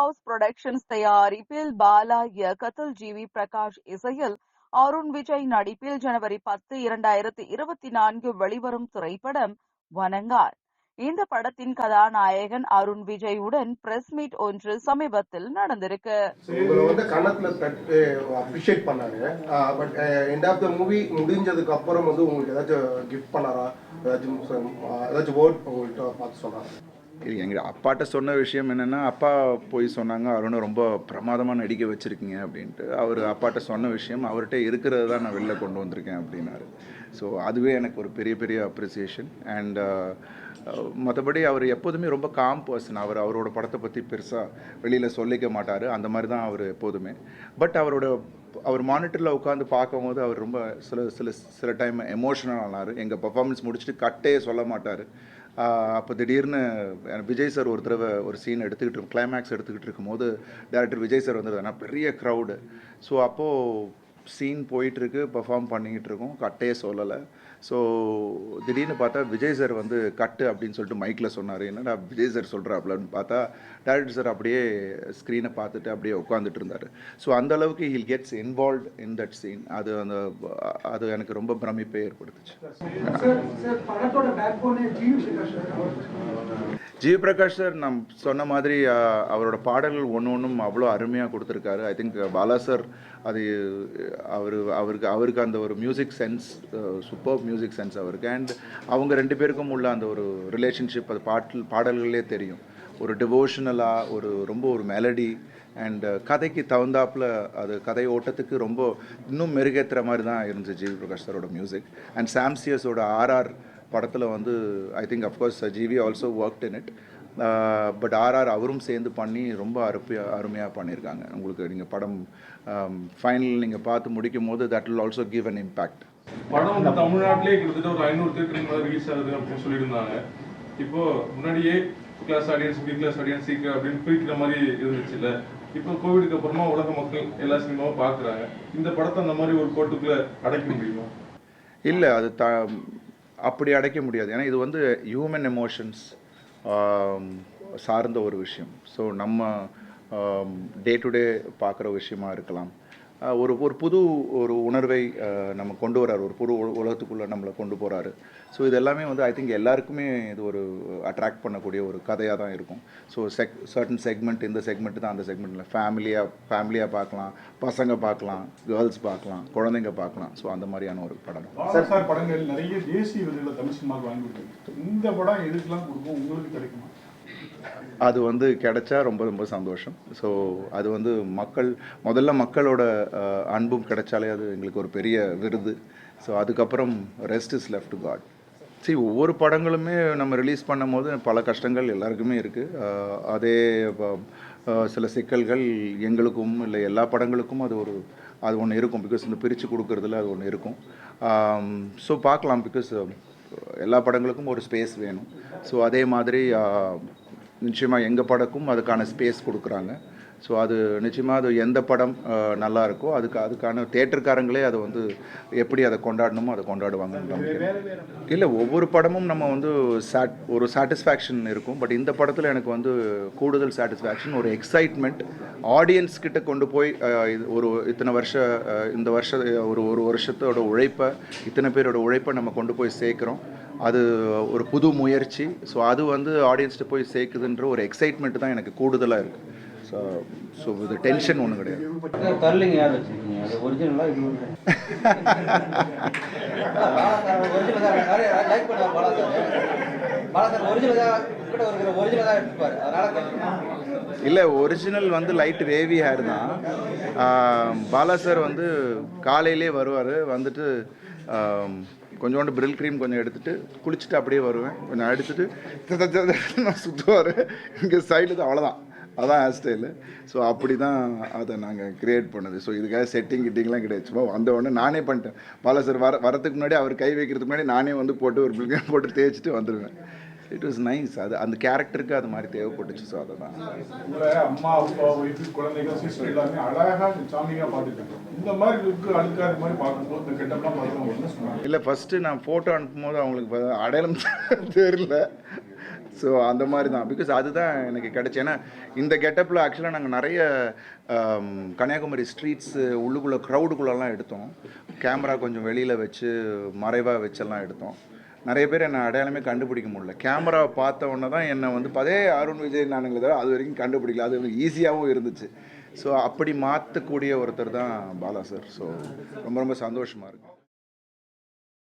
House productions தயாரிப்பில் பாலா இயக்கத்தில் G we Prakash இசையில் அருண் விஜய் நடிப்பில் ஜனவரி பத்து இரண்டாயிரத்தி இருபத்தி நான்கு வெளிவரும் திரைப்படம் வனங்கார் இந்த படத்தின் கதாநாயகன் அருண் விஜயுடன் பிரஸ் மீட் ஒன்று சமீபத்தில் நடந்திருக்கு. வந்து கணத்துல தட்டு அப்ரிஷியேட் பண்ணாரு. But end of the movie முடிஞ்சதுக்கு அப்புறம் வந்து உங்களுக்கு ஏதாச்சும் கிஃப்ட் பண்ணாரா? ஏதாச்சும் ஏதாச்சும் வேர்ட் உங்கள்கிட்ட பார்த்து சொன்னாரா? இது எங்கள் அப்பாட்ட சொன்ன விஷயம் என்னென்னா அப்பா போய் சொன்னாங்க அருணை ரொம்ப பிரமாதமாக நடிக்க வச்சுருக்கீங்க அப்படின்ட்டு. அவர் அப்பாட்ட சொன்ன விஷயம் அவர்கிட்ட இருக்கிறது தான் நான் வெளில கொண்டு வந்திருக்கேன் அப்படின்னாரு. ஸோ அதுவே எனக்கு ஒரு பெரிய பெரிய அப்ரிசியேஷன் அண்ட் மற்றபடி அவர் எப்போதுமே ரொம்ப காம் பர்சன் அவர் அவரோட படத்தை பற்றி பெருசாக வெளியில் சொல்லிக்க மாட்டார். அந்த மாதிரி தான் அவர் எப்போதுமே. பட் அவரோட அவர் மானிட்டரில் உட்காந்து பார்க்கும்போது அவர் ரொம்ப சில சில சில டைம் எமோஷனல் ஆனார். எங்கள் பர்ஃபார்மன்ஸ் முடிச்சுட்டு கட்டே சொல்ல மாட்டார். அப்போ திடீர்னு விஜய் சார் ஒரு தடவை ஒரு சீன் எடுத்துக்கிட்டு கிளைமேக்ஸ் எடுத்துக்கிட்டு இருக்கும்போது டேரக்டர் விஜய் சார் வந்தது பெரிய க்ரௌடு ஸோ அப்போது சீன் போயிட்டுருக்கு பெர்ஃபார்ம் பண்ணிக்கிட்டு இருக்கோம் கட்டே சொல்லலை. ஸோ திடீர்னு பார்த்தா விஜய் சார் வந்து கட்டு அப்படின்னு சொல்லிட்டு மைக்கில் சொன்னார். என்னடா விஜய் சார் சொல்கிறாப்லன்னு பார்த்தா டேரக்டர் சார் அப்படியே ஸ்க்ரீனை பார்த்துட்டு அப்படியே உட்காந்துட்டு இருந்தார். ஸோ அந்த அளவுக்கு he'll gets involve in that scene அது அந்த அது எனக்கு ரொம்ப பிரமிப்பை ஏற்படுத்துச்சு. Sir sir G Prakash sir நான் சொன்ன மாதிரி அவரோட பாடல்கள் ஒன்று ஒன்றும் அவ்வளோ அருமையாக கொடுத்துருக்காரு. ஐ திங்க் பாலா சார் அது அவர் அவருக்கு அவருக்கு அந்த ஒரு music sense super music sense அவருக்கு. அண்ட் அவங்க ரெண்டு பேருக்கும் உள்ள அந்த ஒரு ரிலேஷன்ஷிப் அது பாட்டில் பாடல்களே தெரியும். ஒரு டிவோஷனலாக ஒரு ரொம்ப ஒரு மெலடி அண்ட் கதைக்கு தகுந்தாப்புல அது கதை ஓட்டத்துக்கு ரொம்ப இன்னும் மெருகேற்றுற மாதிரி தான் இருந்துச்சு ஜிவி பிரகாஷ் சாரோட மியூசிக் அண்ட் சாம்சியஸோட ஆர்ஆர் படத்தில் வந்து I think of course GV also worked in it but RR அவரும் சேர்ந்து பண்ணி ரொம்ப அருமையாக அருமையாக பண்ணியிருக்காங்க. உங்களுக்கு நீங்கள் படம் ஃபைனல் நீங்கள் பார்த்து முடிக்கும் போது that will also give an impact படம் தமிழ்நாட்டிலே கிட்டத்தட்ட ஒரு ஐநூறு தேட்டருக்கு மேலே ரிலீஸ் ஆகுது அப்படின்னு சொல்லியிருந்தாங்க. இப்போ முன்னாடியே class audience middle class audience சீக்கிரம் அப்படின்னு பிரிக்கிற மாதிரி இருந்துச்சுல்ல. இப்போ கோவிடுக்கு அப்புறமா உலக மக்கள் எல்லா சினிமாவும் பார்க்குறாங்க. இந்த படத்தை அந்த மாதிரி ஒரு கோட்டுக்குள்ள அடைக்க முடியுமா? இல்லை அது த அப்படி அடைக்க முடியாது. ஏன்னா இது வந்து ஹியூமன் எமோஷன்ஸ் சார்ந்த ஒரு விஷயம். ஸோ நம்ம டே டு டே பார்க்குற விஷயமா இருக்கலாம். ஒரு ஒரு புது ஒரு உணர்வை நம்ம கொண்டு வராரு ஒரு புது உல- உலகத்துக்குள்ளே நம்மளை கொண்டு போகிறாரு ஸோ இது எல்லாமே வந்து ஐ திங்க் எல்லாருக்குமே இது ஒரு அட்ராக்ட் பண்ணக்கூடிய ஒரு கதையாக தான் இருக்கும். ஸோ செக் சர்டன் செக்மெண்ட் இந்த செக்மெண்ட் தான் அந்த செக்மெண்ட்டில் ஃபேமிலியாக ஃபேமிலியாக பார்க்கலாம் பசங்க பார்க்கலாம் கேர்ள்ஸ் பார்க்கலாம் குழந்தைங்க பார்க்கலாம். ஸோ அந்த மாதிரியான ஒரு படம். சார் படங்கள் நிறைய தேசிய விருதுகளை தமிழ் சினிமாவுக்கு வாங்கி இந்த படம் எதுக்கெல்லாம் கொடுக்கும்? உங்களுக்கு கிடைக்குமா? அது வந்து கிடைச்சா ரொம்ப ரொம்ப சந்தோஷம். ஸோ அது வந்து மக்கள் முதல்ல மக்களோட அன்பும் கிடைச்சாலே அது எங்களுக்கு ஒரு பெரிய விருது. ஸோ அதுக்கப்புறம் ரெஸ்ட் இஸ் லெஃப்ட் காட் சரி ஒவ்வொரு படங்களுமே நம்ம ரிலீஸ் பண்ணும்போது பல கஷ்டங்கள் எல்லாருக்குமே இருக்குது அதே சில சிக்கல்கள் எங்களுக்கும் இல்லை எல்லா படங்களுக்கும் அது ஒரு அது ஒன்று இருக்கும். பிகாஸ் இந்த பிரித்து கொடுக்குறதுல அது ஒன்று இருக்கும். ஸோ பார்க்கலாம். பிகாஸ் எல்லா படங்களுக்கும் ஒரு ஸ்பேஸ் வேணும். ஸோ அதே மாதிரி நிச்சயமாக எங்கள் படக்கும் அதுக்கான ஸ்பேஸ் கொடுக்குறாங்க. ஸோ அது நிச்சயமாக அது எந்த படம் நல்லா இருக்கோ அதுக்கு அதுக்கான தேட்டருக்காரங்களே அதை வந்து எப்படி அதை கொண்டாடணுமோ அதை நம்பிக்கிறேன் இல்லை ஒவ்வொரு படமும் நம்ம வந்து சாட் ஒரு சாட்டிஸ்ஃபேக்ஷன் இருக்கும். பட் இந்த படத்தில் எனக்கு வந்து கூடுதல் சாட்டிஸ்ஃபேக்ஷன் ஒரு எக்ஸைட்மெண்ட் ஆடியன்ஸ் கிட்ட கொண்டு போய் ஒரு இத்தனை வருஷ இந்த வருஷ ஒரு ஒரு வருஷத்தோட உழைப்பை இத்தனை பேரோட உழைப்பை நம்ம கொண்டு போய் சேர்க்குறோம். அது ஒரு புது முயற்சி. ஸோ அது வந்து ஆடியன்ஸ்ட்டு போய் சேர்க்குதுன்ற ஒரு எக்ஸைட்மெண்ட் தான் எனக்கு கூடுதலாக இருக்குது ஸோ ஸோ இது டென்ஷன் ஒன்றும் கிடையாது. கர்லிங் யார் வச்சிருக்கீங்க? அது ஒரிஜினலா இது இல்லை ஒரிஜினல் வந்து லைட் வேவி ஹேர் தான். பாலா சார் வந்து காலையிலே வருவார். வந்துட்டு கொஞ்சோண்டு பிரில் க்ரீம் கொஞ்சம் எடுத்துட்டு குளிச்சுட்டு அப்படியே வருவேன். கொஞ்சம் நான் சுற்றுவார் இங்கே சைடில் தான் அவ்வளோதான் அதான் ஹேர் ஸ்டைலு ஸோ அப்படி தான் அதை நாங்கள் கிரியேட் பண்ணது. ஸோ இதுக்காக செட்டிங் கிட்டிங்லாம் கிடையாது. சும்மா வந்த உடனே நானே பண்ணிட்டேன். பாலா சார் வர வரதுக்கு முன்னாடி அவர் கை வைக்கிறதுக்கு முன்னாடி நானே வந்து போட்டு ஒரு க்ரீம் போட்டு தேய்ச்சிட்டு வந்துடுவேன் இட் வாஸ் நைஸ் அது அந்த கேரக்டருக்கு அது மாதிரி தேவைப்பட்டுச்சு. ஸோ அதை தான் அம்மா அப்பா ஒய்ஃபு குழந்தைகள் சிஸ்டர் எல்லாமே அழகா சாமியா பார்த்துட்டு இந்த மாதிரி லுக்கு அழுக்காத மாதிரி பார்க்கும்போது இந்த கெட்டப்லாம் சொன்னாங்க? இல்லை ஃபஸ்ட்டு நான் ஃபோட்டோ அனுப்பும்போது அவங்களுக்கு அடையாளம் தெரியல. ஸோ அந்த மாதிரி தான். பிகாஸ் அதுதான் எனக்கு கிடச்சி. ஏன்னா இந்த கெட்டப்பில் ஆக்சுவலாக நாங்கள் நிறைய um, கன்னியாகுமரி ஸ்ட்ரீட்ஸு உள்ளுக்குள்ளே க்ரௌடுக்குள்ளெல்லாம் எடுத்தோம். கேமரா கொஞ்சம் வெளியில் வச்சு மறைவாக வச்செல்லாம் எடுத்தோம். நிறைய பேர் என்னை அடையாளமே கண்டுபிடிக்க முடியல. கேமரா பார்த்த உடனே தான் என்னை வந்து பதே அருண் விஜய் நானுங்களை தவிர அது வரைக்கும் கண்டுபிடிக்கல. அது ஈஸியாகவும் இருந்துச்சு. ஸோ அப்படி மாற்றக்கூடிய ஒருத்தர் தான் பாலா சார். ஸோ ரொம்ப ரொம்ப சந்தோஷமாக இருக்கும்